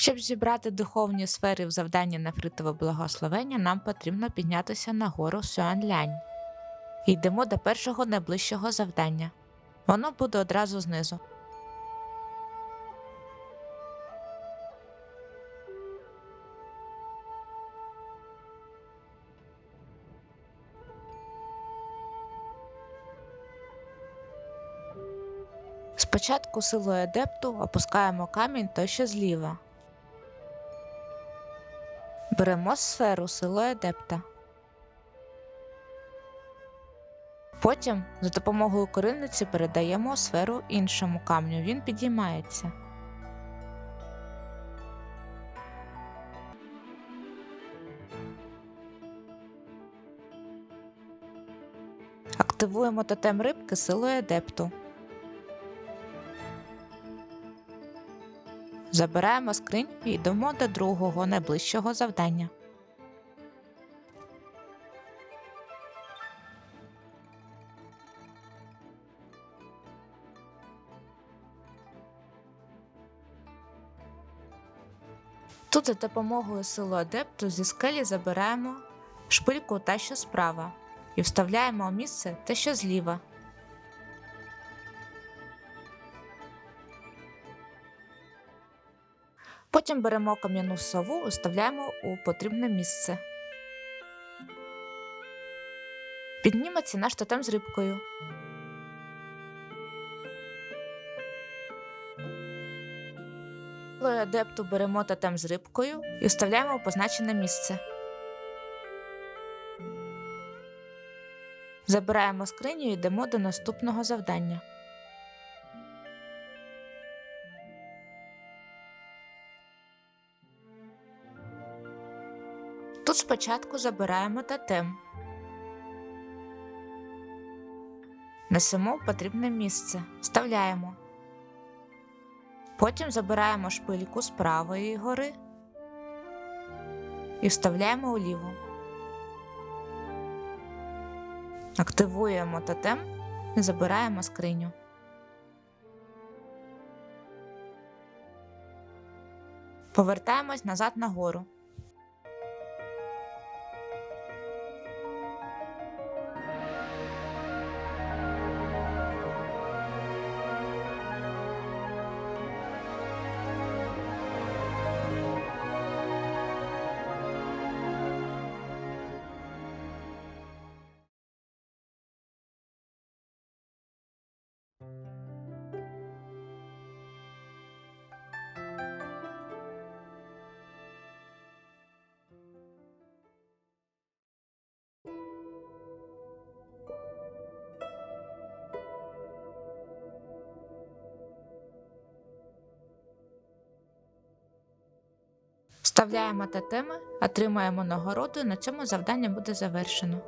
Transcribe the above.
Щоб зібрати духовні сфери в завданні нефритове благословення, нам потрібно піднятися на гору Сюанлянь. Йдемо до першого найближчого завдання. Воно буде одразу знизу. Спочатку силою адепту опускаємо камінь той, що зліва. Беремо сферу силою адепта. Потім за допомогою коринниці передаємо сферу іншому камню. Він підіймається. Активуємо тотем рибки силою адепту. Забираємо скринь і йдемо до другого найближчого завдання. Тут за допомогою силу адепту зі скелі забираємо шпильку та що справа і вставляємо у місце те, що зліва. Потім беремо кам'яну сову і вставляємо у потрібне місце. Підніметься наш тотем з рибкою. Адепту беремо тотем з рибкою і вставляємо у позначене місце. Забираємо скриню і йдемо до наступного завдання. Тут спочатку забираємо тотем. Несемо в потрібне місце. Вставляємо. Потім забираємо шпильку з правої гори і вставляємо у ліву. Активуємо тотем і забираємо скриню. Повертаємось назад на Вставляємо тотеми, отримаємо нагороду на цьому завдання буде завершено.